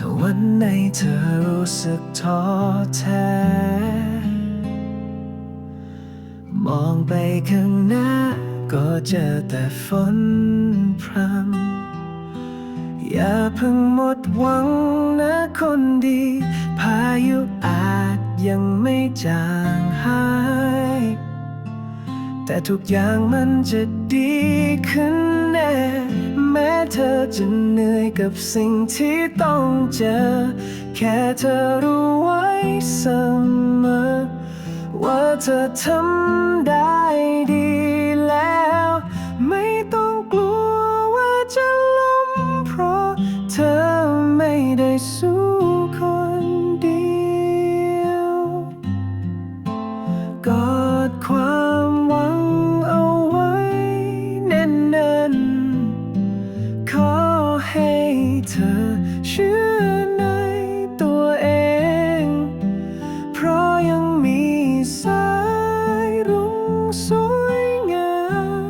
ถ้าวันไหนเธอรู้สึกท้อแท้ มองไปข้างหน้า ก็เจอแต่ฝนพรำอย่าเพิ่งหมดหวังนะคนดี พายุอาจยังไม่จาง แต่ทุกอย่างมันจะดีขึ้นแน่ แม้เธอจะเหนื่อยกับสิ่งที่ต้องเจอ แค่เธอรู้ไว้เสมอ ว่าเธอทำได้ดีแล้ว ไม่ต้องกลัว ให้เธอเชื่อในตัวเอง เพราะยังมีสายรุ้งสวยงาม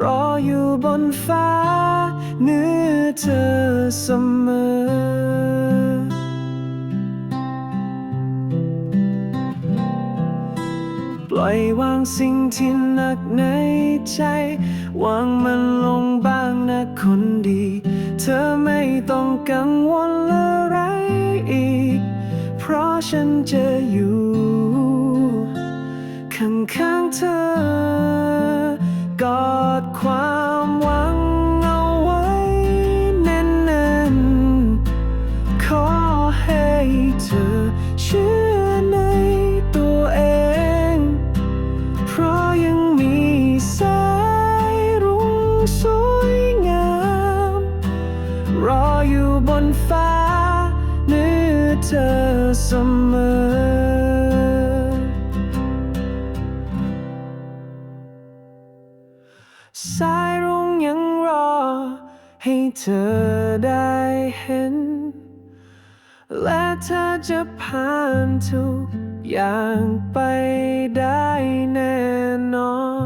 รออยู่บนฟ้าเนื้อเธอเสมอปล่อยวางสิ่งที่หนักในใจ วางมันลง กังวลอะไรอีก เพราะฉันจะอยู่ข้างๆเธอกอดความหวังเอาไว้แน่นๆขอให้เธอเชื่อในตัวเอง เพราะยังมีสายรุ้งสวยง ฟ้าเหนือเธอเสมอสายรุ้งยังรอ ให้เธอได้เห็น และเธอจะผ่านทุกอย่างไปได้แน่นอน